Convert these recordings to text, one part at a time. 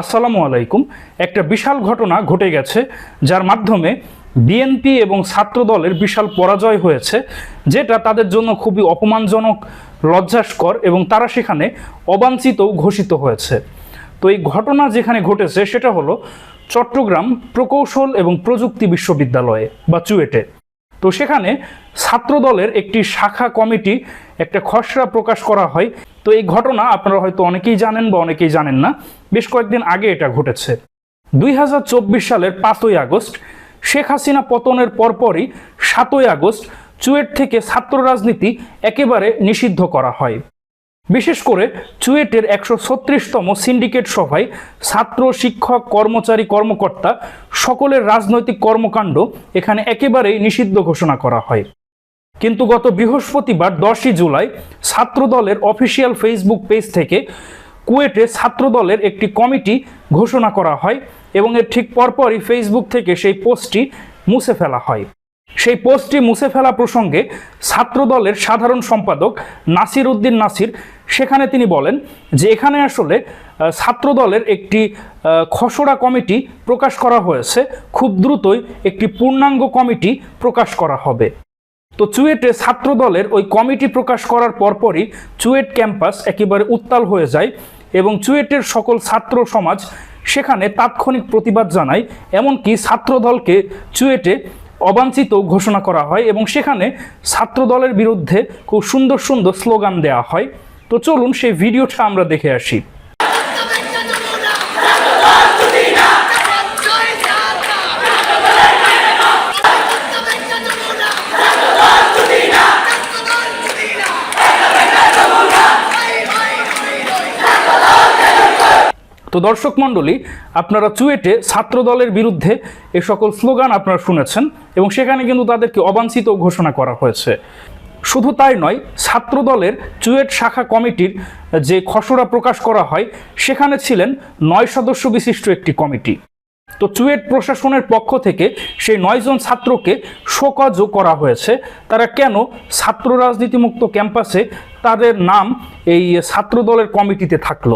আসসালামু আলাইকুম। একটা বিশাল ঘটনা ঘটে গেছে, যার মাধ্যমে বিএনপি এবং ছাত্র দলের বিশাল পরাজয় হয়েছে, যেটা তাদের জন্য খুবই অপমানজনক, লজ্জাস্কর এবং তারা সেখানে অবাঞ্ছিত ঘোষিত হয়েছে। তো এই ঘটনা যেখানে ঘটেছে, সেটা হলো চট্টগ্রাম প্রকৌশল এবং প্রযুক্তি বিশ্ববিদ্যালয়ে বা চুয়েটে। তো সেখানে ছাত্র দলের একটি শাখা কমিটি একটা খসড়া প্রকাশ করা হয়। তো এই ঘটনা আপনারা হয়তো অনেকেই জানেন বা অনেকেই জানেন না। বেশ কয়েকদিন আগে এটা ঘটেছে। দুই হাজার চব্বিশ সালের পাঁচই আগস্ট, শেখ হাসিনা পতনের পরপরই সাতই আগস্ট চুয়েট থেকে ছাত্র রাজনীতি একেবারে নিষিদ্ধ করা হয়। বিশেষ করে চুয়েটের একশো ছত্রিশতম সিন্ডিকেট সভায় ছাত্র, শিক্ষক, কর্মচারী, কর্মকর্তা, সকলের রাজনৈতিক কর্মকাণ্ড এখানে একেবারেই নিষিদ্ধ ঘোষণা করা হয়। কিন্তু গত বৃহস্পতিবার দশই জুলাই ছাত্র দলের অফিসিয়াল ফেসবুক পেজ থেকে কুয়েটে ছাত্র দলের একটি কমিটি ঘোষণা করা হয় এবং এর ঠিক পরপরই ফেসবুক থেকে সেই পোস্টটি মুছে ফেলা হয়। সেই পোস্টটি মুছে ফেলা প্রসঙ্গে ছাত্র দলের সাধারণ সম্পাদক নাসির উদ্দিন নাসির সেখানে তিনি বলেন যে এখানে আসলে আহ, ছাত্র দলের একটি খসড়া কমিটি প্রকাশ করা হয়েছে। খুব দ্রুতই একটি পূর্ণাঙ্গ কমিটি প্রকাশ করা হবে। তো চুয়েটে ছাত্র দলের ওই কমিটি প্রকাশ করার পরপরই চুয়েট ক্যাম্পাস একেবারে উত্তাল হয়ে যায় এবং চুয়েটের সকল ছাত্র সমাজ সেখানে তাৎক্ষণিক প্রতিবাদ জানায়, এমনকি ছাত্র দলকে চুয়েটে অবাঞ্ছিত ঘোষণা করা হয় এবং সেখানে ছাত্র দলের বিরুদ্ধে খুব সুন্দর সুন্দর স্লোগান দেওয়া হয়। তো চলুন সেই ভিডিওটা আমরা দেখে আসি। তো দর্শক মণ্ডলী, আপনারা চুয়েটে ছাত্র দলের বিরুদ্ধে এ সকল স্লোগান আপনারা শুনেছেন এবং সেখানে কিন্তু তাদেরকে অবাঞ্ছিত ঘোষণা করা হয়েছে। শুধু তাই নয় ছাত্র দলের চুয়েট শাখা কমিটির যে খসড়া প্রকাশ করা হয়, সেখানে ছিলেন নয় সদস্য বিশিষ্ট একটি কমিটি। তো চুয়েট প্রশাসনের পক্ষ থেকে সেই নয়জন ছাত্রকে শোকজও করা হয়েছে। তারা কেন ছাত্র রাজনীতিমুক্ত ক্যাম্পাসে তাদের নাম এই ছাত্র দলের কমিটিতে থাকল?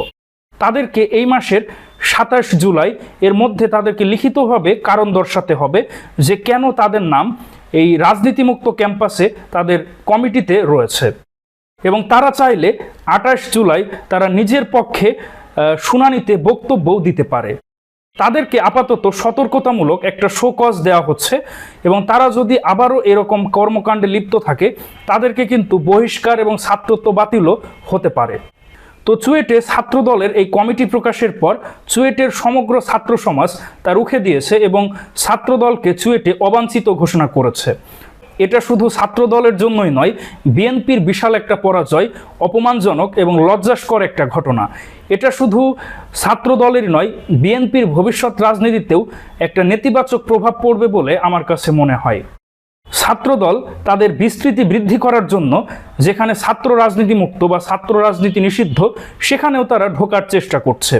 তাদেরকে এই মাসের সাতাশ জুলাই এর মধ্যে তাদেরকে লিখিতভাবে কারণ দর্শাতে হবে যে কেন তাদের নাম এই রাজনীতিমুক্ত ক্যাম্পাসে তাদের কমিটিতে রয়েছে। এবং তারা চাইলে আঠাশ জুলাই তারা নিজের পক্ষে শুনানিতে বক্তব্যও দিতে পারে। তাদেরকে আপাতত সতর্কতামূলক একটা শোকজ দেওয়া হচ্ছে এবং তারা যদি আবারও এরকম কর্মকাণ্ডে লিপ্ত থাকে, তাদেরকে কিন্তু বহিষ্কার এবং ছাত্রত্ব বাতিলও হতে পারে। তো চুয়েটে ছাত্র দলের এই কমিটি প্রকাশের পর চুয়েটের সমগ্র ছাত্র সমাজ তা রুখে দিয়েছে এবং ছাত্র দলকে চুয়েটে অবাঞ্ছিত ঘোষণা করেছে। এটা শুধু ছাত্র দলের জন্যই নয়, বিএনপির বিশাল একটা পরাজয়, অপমানজনক এবং লজ্জাস্কর একটা ঘটনা। এটা শুধু ছাত্র দলেরই নয়, বিএনপির ভবিষ্যৎ রাজনীতিতেও একটা নেতিবাচক প্রভাব পড়বে বলে আমার কাছে মনে হয়। ছাত্রদল তাদের বিস্তৃতি বৃদ্ধি করার জন্য যেখানে ছাত্র রাজনীতি মুক্ত বা ছাত্র রাজনীতি নিষিদ্ধ, সেখানেও তারা ঢোকার চেষ্টা করছে।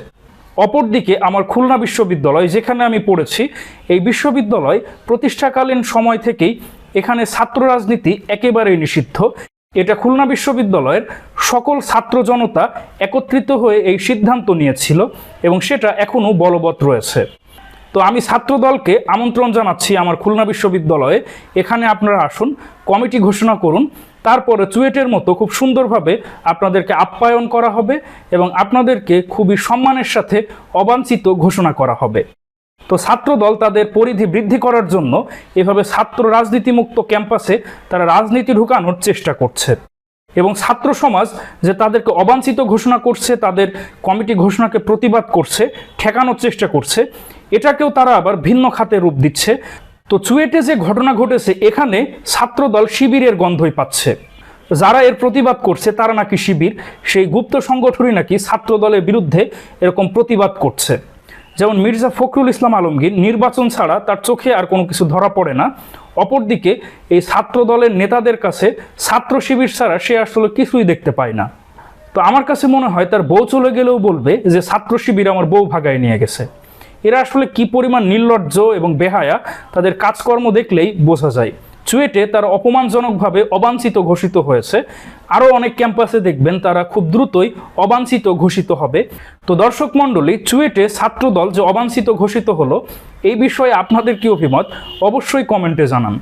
অপরদিকে আমার খুলনা বিশ্ববিদ্যালয়, যেখানে আমি পড়েছি, এই বিশ্ববিদ্যালয় প্রতিষ্ঠাকালীন সময় থেকেই এখানে ছাত্র রাজনীতি একেবারেই নিষিদ্ধ। এটা খুলনা বিশ্ববিদ্যালয়ের সকল ছাত্র জনতা একত্রিত হয়ে এই সিদ্ধান্ত নিয়েছিল এবং সেটা এখনও বলবৎ রয়েছে। তো আমি ছাত্র দলকে আমন্ত্রণ জানাচ্ছি আমার খুলনা বিশ্ববিদ্যালয়ে। এখানে আপনারা আসুন, কমিটি ঘোষণা করুন। তারপরে চুয়েটের মতো খুব সুন্দরভাবে আপনাদেরকে আপ্যায়ন করা হবে এবং আপনাদেরকে খুবই সম্মানের সাথে অবাঞ্ছিত ঘোষণা করা হবে। তো ছাত্রদল তাদের পরিধি বৃদ্ধি করার জন্য এভাবে ছাত্র রাজনীতিমুক্ত ক্যাম্পাসে তারা রাজনীতি ঢুকানোর চেষ্টা করছে। এবং ছাত্র সমাজ যে তাদেরকে অবাঞ্ছিত ঘোষণা করছে, তাদের কমিটি ঘোষণাকে প্রতিবাদ করছে, ঠেকানোর চেষ্টা করছে এটাকেও তারা আবার ভিন্ন খাতে রূপ দিচ্ছে। তো চুয়েটে যে ঘটনা ঘটেছে, এখানে ছাত্রদল শিবিরের গন্ধই পাচ্ছে। যারা এর প্রতিবাদ করছে, তারা নাকি শিবির। সেই গুপ্ত সংগঠনই নাকি ছাত্র দলের বিরুদ্ধে এরকম প্রতিবাদ করছে। যেমন মির্জা ফখরুল ইসলাম আলমগীর, নির্বাচন ছাড়া তার চোখে আর কোনো কিছু ধরা পড়ে না। অপরদিকে, এই ছাত্র দলের নেতাদের কাছে ছাত্র শিবির ছাড়া সে আসলে কিছুই দেখতে পায় না। তো আমার কাছে মনে হয়, তার বউ চলে গেলেও বলবে যে, ছাত্র শিবির আমার বউ ভাগায় নিয়ে গেছে। এরা আসলে কি পরিমাণ নির্লজ্জ এবং বেহায়া, তাদের কাজকর্ম দেখলেই বোঝা যায়। চুয়েটে তারা অপমানজনকভাবে অবাঞ্ছিত ঘোষিত হয়েছে। আরও অনেক ক্যাম্পাসে দেখবেন তারা খুব দ্রুতই অবাঞ্ছিত ঘোষিত হবে। তো দর্শক মণ্ডলী, চুয়েটে ছাত্রদল যে অবাঞ্ছিত ঘোষিত হলো, এই বিষয়ে আপনাদের কি অভিমত? অবশ্যই কমেন্টে জানান।